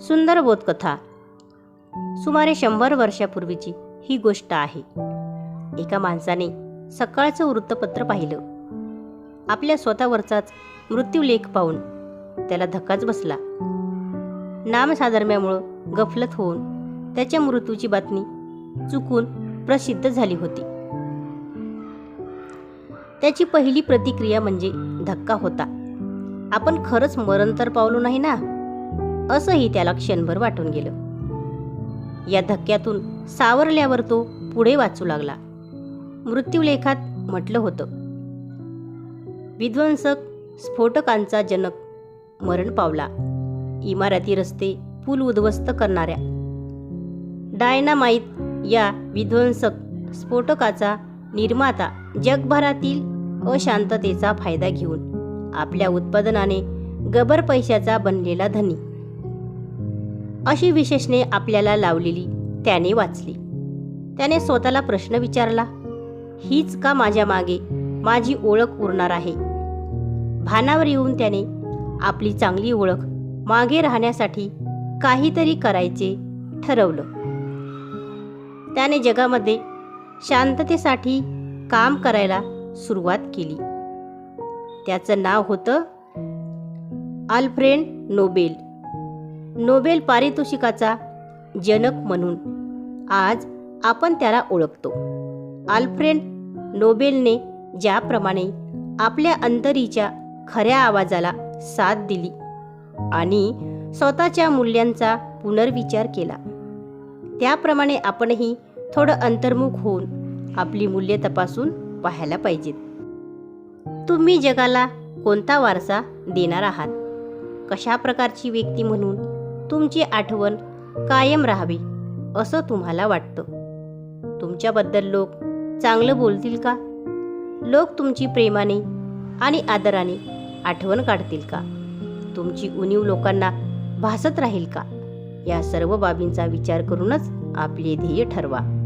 सुंदर बोधकथा. सुमारे शंभर वर्षापूर्वीची ही गोष्ट आहे. एका माणसाने सकाळचं वृत्तपत्र पाहिलं. आपल्या स्वतःवरचाच मृत्यूलेख पाहून त्याला धक्काच बसला. नामसाधर्म्यामुळं गफलत होऊन त्याच्या मृत्यूची बातमी चुकून प्रसिद्ध झाली होती. त्याची पहिली प्रतिक्रिया म्हणजे धक्का होता. आपण खरंच मरण तर पावलो नाही ना? असंही त्याला क्षणभर वाटून गेलं. या धक्क्यातून सावरल्यावर तो पुढे वाचू लागला. मृत्यूलेखात म्हटलं होतं विध्वंसक स्फोटकांचा जनक मरण पावला. इमारती रस्ते पूल उद्ध्वस्त करणाऱ्या. डायनामाईत या विध्वंसक स्फोटकाचा निर्माता जगभरातील अशांततेचा फायदा घेऊन आपल्या उत्पादनाने गबर पैशाचा बनलेला धनी अशी विशेषणे आपल्याला लावलेली त्याने वाचली. त्याने स्वतःला प्रश्न विचारला हीच का माझ्या मागे माझी ओळख उरणार आहे? भानावर येऊन त्याने आपली चांगली ओळख मागे राहण्यासाठी काहीतरी करायचे ठरवलं. त्याने जगामध्ये शांततेसाठी काम करायला सुरुवात केली. त्याचं नाव होतं आल्फ्रेड नोबेल. नोबेल पारितोषिकाचा जनक म्हणून. आज आपण त्याला ओळखतो. आल्फ्रेड नोबेलने ज्याप्रमाणे आपल्या अंतरीच्या खऱ्या आवाजाला साथ दिली आणि स्वतःच्या मूल्यांचा पुनर्विचार केला. त्याप्रमाणे आपणही थोडं अंतर्मुख होऊन आपली मूल्ये तपासून पाहायला पाहिजेत. तुम्ही जगाला कोणता वारसा देणार आहात? कशा प्रकारची व्यक्ती म्हणून तुमची आठवण कायम राहावी असं तुम्हाला वाटतं. तुमच्याबद्दल लोक चांगलं बोलतील का? लोक तुमची प्रेमाने आणि आदराने आठवण काढतील का? तुमची उणीव लोकांना भासत राहील का? या सर्व बाबींचा विचार करूनच आपले ध्येय ठरवा.